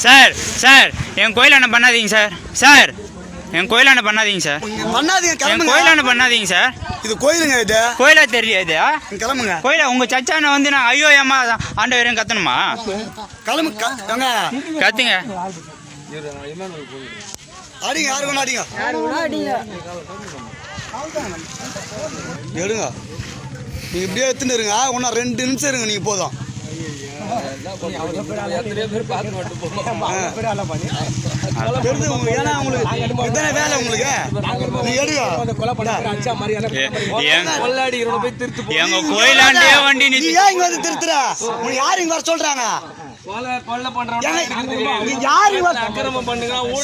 Sir sir என் கோயிலான பண்ணாதீங்க sir. Sir என் கோயிலான பண்ணாதீங்க sir. பண்ணாதீங்க என் கிளம்புங்க. கோயிலான பண்ணாதீங்க சார். இது கோயிலுங்க இது. கோயிலா தெரியாது கிளம்புங்க. கோயிலா உங்க சச்சான வந்து நான் ஐயோ ஏமா ஆண்டவரையும் கத்தணுமா? கிளம்பு க- ஏங்க, கத்துங்க. அடிங்க யாரு வேணா அடிங்க? எடுங்க. நீங்க இப்படியே எடுத்துன்னு இருங்க இன்னும் ரெண்டு நிமிஷம் இருங்க நீங்க போதும். எங்க கோயிலாண்டே வண்டி நீ ஏன் இங்க வந்து திருத்துற? யாரு இங்க வர சொல்றாங்க?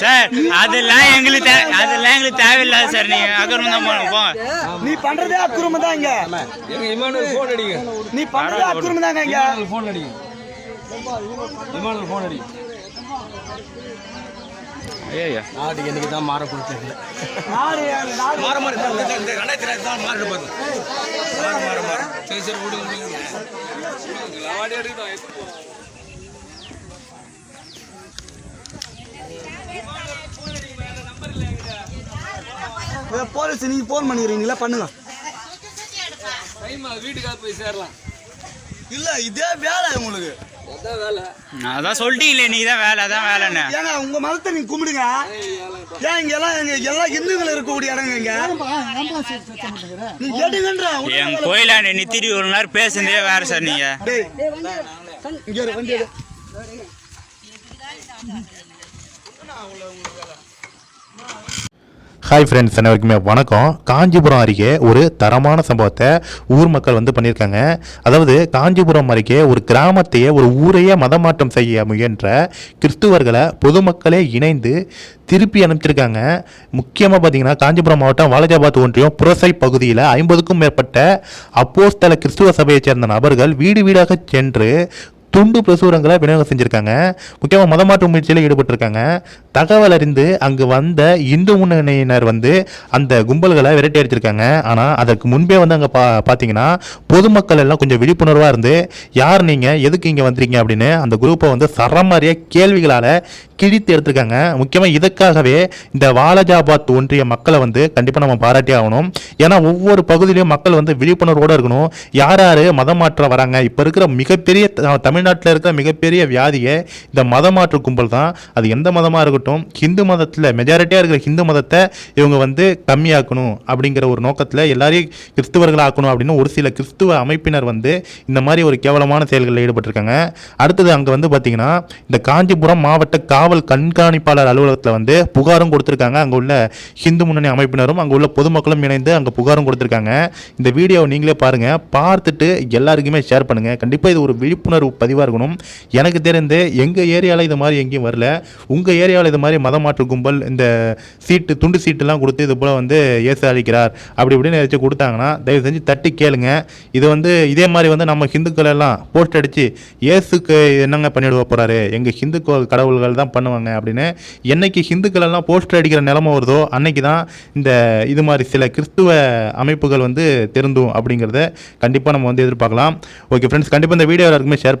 சார் அதெல்லாம் எங்களுக்கு அதெல்லாம் எங்களுக்கு தேவையில்லாத சார். நீங்க தான் போங்க நீ பண்றதே தான் இங்க. போன் அடிங்க. நீ பண்றதே அக்குறும்பு தாங்க இங்க. இமானுவல் போன் அடிங்க. இமானுவல் போன் அடிங்க. ஐயா நாட்டுக்கு என்னைக்கு தான் மாற கொடுத்தது மாற மாற இந்த ரெண்டாயிரத்தி ரெண்டு தான் மாறிட்டு பாருங்க மாற மாற மாற. சரி சரி விடுங்க விடுங்க வாடி அடிதான் போலீஸ் நீங்க போன் பண்ணிடுறீங்களா பண்ணுங்க. வீட்டுக்காக போய் சேரலாம். இல்ல இதே வேலை உங்களுக்கு. அதான் சொல்லிட்டீங்களே நீ தான் வேலை அதான் வேலைன்னு. ஏங்க உங்க மதத்தை நீங்க கும்பிடுங்க. ஏன் இங்க எல்லாம் எங்க இருக்கக்கூடிய இடங்க இங்க? நீ எடுங்கன்ற என் கோயிலாண்ட நித்திரி ஒரு நேரம் பேசுனதே வேற சார் நீங்க. டேய் இங்க இரு, வண்டி எடு. ஹாய் ஃப்ரெண்ட்ஸ் அனைவருக்குமே வணக்கம். காஞ்சிபுரம் அருகே ஒரு தரமான சம்பவத்தை ஊர் மக்கள் வந்து பண்ணியிருக்காங்க. அதாவது காஞ்சிபுரம் அருகே ஒரு கிராமத்தையே ஒரு ஊரையே மதமாற்றம் செய்ய முயன்ற கிறிஸ்துவர்களை பொதுமக்களே இணைந்து திருப்பி அனுப்பிச்சிருக்காங்க. முக்கியமாக பார்த்தீங்கன்னா காஞ்சிபுரம் மாவட்டம் வாலஜாபாத் ஒன்றியம் புரசை பகுதியில் ஐம்பதுக்கும் மேற்பட்ட அப்போஸ்தல கிறிஸ்துவ சபையைச் சேர்ந்த நபர்கள் வீடு வீடாக சென்று துண்டு பிரசுரங்களை விநியோகம் செஞ்சுருக்காங்க. முக்கியமாக மதமாற்று முயற்சியில் ஈடுபட்டிருக்காங்க. தகவல் அறிந்து அங்கு வந்த இந்து முன்னணியினர் வந்து அந்த கும்பல்களை விரட்டி அடிச்சிருக்காங்க. ஆனால் அதற்கு முன்பே வந்து அங்கே பா பார்த்தீங்கன்னா பொதுமக்கள் எல்லாம் கொஞ்சம் விழிப்புணர்வாக இருந்து யார் நீங்கள் எதுக்கு இங்கே வந்திருக்கீங்க? அப்படின்னு அந்த குரூப்பை வந்து சரமாரியாக கேள்விகளால் கிழித்து எடுத்திருக்காங்க. முக்கியமாக இதற்காகவே இந்த வாலஜாபாத் ஒன்றிய மக்களை வந்து கண்டிப்பாக நம்ம பாராட்டி ஆகணும். ஏன்னா ஒவ்வொரு பகுதியிலையும் மக்கள் வந்து விழிப்புணர்வோடு இருக்கணும். யார் யார் மதம் மாற்ற வராங்க? இப்போ இருக்கிற மிகப்பெரிய த- தமிழ்நாட்டில் இருக்கிற மிகப்பெரிய வியாதியை இந்த மதம் கும்பல் தான் அது எந்த மதமாக இருக்கட்டும் ஹிந்து மதத்தில் மெஜாரிட்டியாக இருக்கிற ஹிந்து மதத்தை இவங்க வந்து கம்மியாக்கணும் அப்படிங்கிற ஒரு நோக்கத்தில் எல்லாரையும் கிறிஸ்துவர்கள் ஆக்கணும் அப்படின்னு ஒரு சில கிறிஸ்துவ அமைப்பினர் வந்து இந்த மாதிரி ஒரு கேவலமான செயல்களில் ஈடுபட்டிருக்காங்க. அடுத்தது அங்கே வந்து பார்த்தீங்கன்னா இந்த காஞ்சிபுரம் மாவட்ட காவல் கண்காணிப்பாளர் அலுவலகத்தில் வந்து புகாரும் கொடுத்துருக்காங்க. அங்கே உள்ள ஹிந்து முன்னணி அமைப்பினரும் அங்கே உள்ள பொதுமக்களும் இணைந்து அங்கே புகாரும் கொடுத்துருக்காங்க. இந்த வீடியோவை நீங்களே பாருங்கள் பார்த்துட்டு எல்லாருக்குமே ஷேர் பண்ணுங்கள் கண்டிப்பாக இது ஒரு விழிப்புணர்வு பதிவு பதிவாக இருக்கணும். எனக்கு தெரிந்து எங்கள் ஏரியாவில் இது மாதிரி எங்கேயும் வரல. உங்கள் ஏரியாவில் இது மாதிரி மதம் மாற்று கும்பல் இந்த சீட்டு துண்டு சீட்டுலாம் கொடுத்து இது போல் வந்து ஏசு அழிக்கிறார் அப்படி இப்படின்னு ஏதாச்சும் கொடுத்தாங்கன்னா தயவு செஞ்சு தட்டி கேளுங்க. இது வந்து இதே மாதிரி வந்து நம்ம ஹிந்துக்கள் எல்லாம் போஸ்ட் அடித்து இயேசுக்கு என்னங்க பண்ணிவிட போகிறாரு எங்கள் ஹிந்து கடவுள்கள் தான் பண்ணுவாங்க அப்படின்னு என்னைக்கு ஹிந்துக்கள் எல்லாம் போஸ்டர் அடிக்கிற நிலமை வருதோ அன்னைக்கு தான் இந்த இது மாதிரி சில கிறிஸ்துவ அமைப்புகள் வந்து திருந்தும் அப்படிங்கிறத கண்டிப்பாக நம்ம வந்து எதிர்பார்க்கலாம். ஓகே ஃப்ரெண்ட்ஸ் கண்டிப்பாக இந்த வீடியோ எல்லாருக்குமே ஷேர்